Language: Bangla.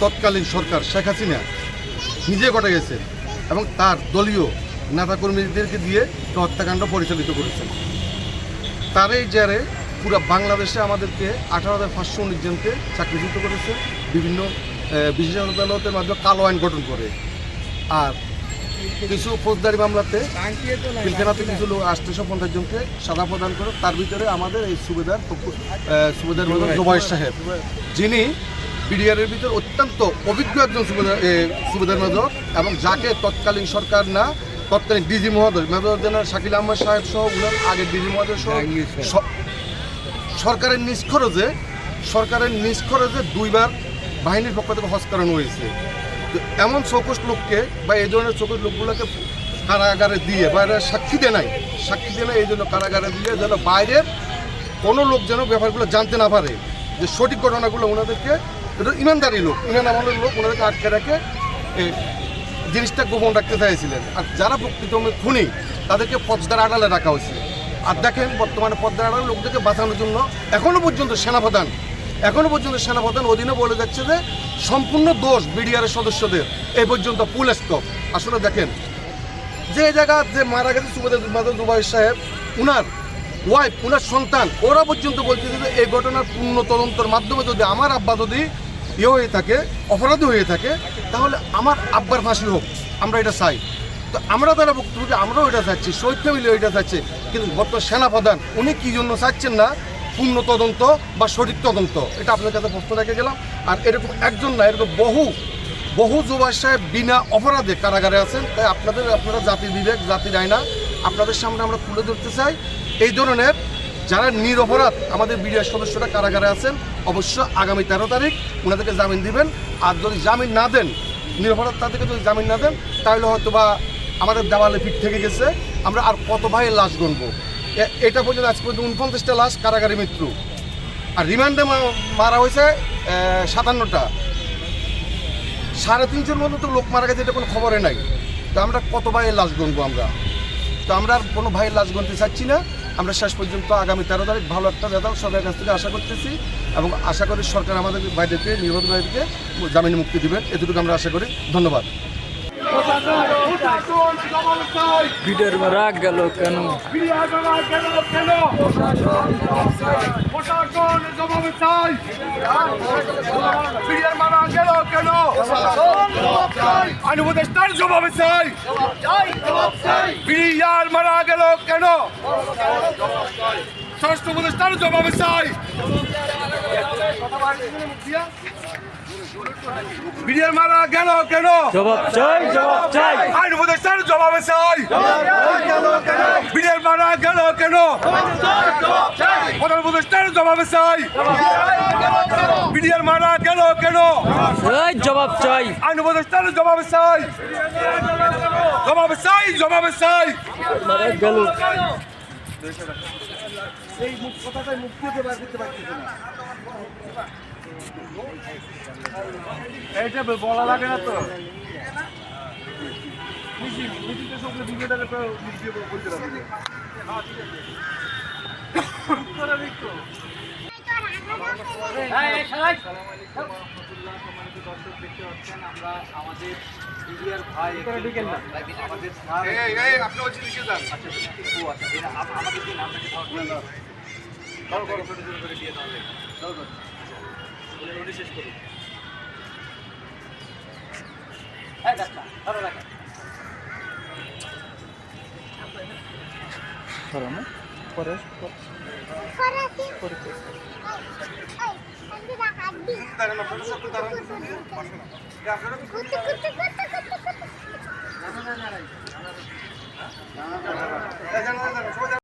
তৎকালীন সরকার শেখ হাসিনা নিজে ঘটে গেছে এবং তার দলীয় নেতাকর্মীদেরকে দিয়ে হত্যাকাণ্ড পরিচালিত করেছেন তার এই জেরে পুরো বাংলাদেশে আমাদেরকে আঠারো হাজার পাঁচশো উনিশ জনকে চাকরিচ্যুত করেছে। বিভিন্ন বিশেষ আদালতের মাধ্যমে কালো আইন গঠন করে। আর কিছু ফৌজদারি মামলাতে পিলখানাতে কিছু লোক আটশোশো পঞ্চাশ জনকে সাদা প্রদান করে। তার ভিতরে আমাদের এই সুবেদার সুবেদার মেজর সাহেব। যিনি বিডিআরের ভিতর অত্যন্ত অভিজ্ঞ একজন সুবেদার মেজর এবং যাকে তৎকালীন সরকার না তৎকালীন ডিজি মহোদয় মেজর জেনারেল শাকিল আহমদ সাহেব সহ উনার আগে ডিজি মহোদয় সহ সরকারের নিজ খরচে সরকারের নিজ খরচে দুইবার বাহিনীর পক্ষ থেকে হজ করানো হয়েছে। তো এমন চৌকস লোককে বা এই ধরনের চৌকস লোকগুলোকে কারাগারে দিয়ে বা এরা সাক্ষী দেয় নাই সাক্ষী দেয় নাই এই জন্য কারাগারে দিয়ে যেন বাইরের কোনো লোক যেন ব্যাপারগুলো জানতে না পারে যে সঠিক ঘটনাগুলো ওনাদেরকে এটা ইমানদারি লোক, ইমান আমলের লোক, ওনাদেরকে আটকে রাখে জিনিসটা গোপন রাখতে চাইছিলেন। আর যারা প্রকৃত খুনি, তাদেরকে পদ্মার আড়ালে রাখা হয়েছে। আর দেখেন, বর্তমানে পদ্মার আড়ালে লোকদেরকে বাঁচানোর জন্য এখনও পর্যন্ত সেনাপ্রধান, এখনও পর্যন্ত সেনাপ্রধান অধীনে বলে যাচ্ছে যে, সম্পূর্ণ দোষ বিডিআরের সদস্যদের। এই পর্যন্ত ফুল স্টপ আসলে দেখেন, যে জায়গা যে মারা গেছে সুবেদার মাদল দুবাই সাহেব, উনার ওয়াইফ উনার সন্তান, ওরা পর্যন্ত বলতেছে যে, এই ঘটনার পূর্ণ তদন্তের মাধ্যমে যদি আমার আব্বা যদি ইয়ে হয়ে থাকে, অপরাধী হয়ে থাকে, তাহলে আমার আব্বার ফাঁসি হোক, আমরা এটা চাই। তো আমরা তারা বক্তব্য যে আমরাও এটা চাচ্ছি, শহীদ ফ্যামিলিও এটা চাচ্ছে। কিন্তু বর্তমান সেনাপ্রধান, উনি কী জন্য চাচ্ছেন না? পূর্ণ তদন্ত বা সঠিক তদন্ত? এটা আপনার কাছে প্রশ্ন রেখে গেলাম। আর এরকম একজন না, এরকম বহু বহু যুবা সাহেব বিনা অপরাধে কারাগারে আছেন, তাই আপনাদের, আপনারা জাতির বিবেক, জাতির আয়না আপনাদের সামনে আমরা তুলে ধরতে চাই। এই ধরনের যারা নিরপরাধ আমাদের বিডিআর সদস্যরা কারাগারে আছেন, অবশ্য আগামী তেরো তারিখ ওনাদেরকে জামিন দিবেন। আর যদি জামিন না দেন, নিরপরাধ তাদেরকে যদি জামিন না দেন, তাহলে হয়তো বা আমাদের দেওয়ালে পিঠ থেকে গেছে। আমরা আর কত ভাইয়ের লাশ গণবো এটা পর্যন্ত আজ পর্যন্ত উনপঞ্চাশটা লাশ কারাগারে মৃত্যু। আর রিমান্ডে মারা হয়েছে সাতান্নটা। সাড়ে তিনশোর মতো তো লোক মারা গেছে, এটা কোনো খবরে নাই। তো আমরা কত ভাইয়ের লাশ গণবো আমরা? তো আমরা আর কোনো ভাইয়ের লাশ গণতে চাচ্ছি না। আমরা শেষ পর্যন্ত আগামী তেরো তারিখ ভালো একটা রেজাল্ট সরকারের কাছ থেকে আশা করতেছি এবং আশা করি সরকার আমাদের বাইরেকে নির্বাধ বাইরেকে জামিনে মুক্তি দিবেন। এটুকু আমরা আশা করি। ধন্যবাদ। ভিডিওর রাগ গেল কেন? প্রশাসন জবাবে চাই বিডিআর মারা গেল কেন আইন উপদেষ্টার জবাবে চাই। বিডিআর মারা গেল কেন? স্বরাষ্ট্র উপদেষ্টার জবাবে চাই। বিডিআর মারা গেল কেন? জবাব চাই জবাব চাই। আইন উপদেষ্টার জবাবে চাই। বিডিআর মারা গেল কেন? প্রধান উপদেষ্টার জবাবে চাই। বিডিআর মারা কেন কেন? এই জবাব চাই। আইন উপদেষ্টার জবাবে চাই। জবাবে চাই জবাবে চাই। গেল এইটা বলা লাগে না তো। আপনি হচ্ছে লিখে যান ও আচ্ছা এটা আম- আমাদের যে নামটাকে ধর ধর করো ছোট ছোট করে দিয়ে তাহলে ধর ধর উনি উনি শেষ করুন হ্যাঁ ডাক্তার ধরো ডাক্তার পরে সব দাঁড়ান কুত্তে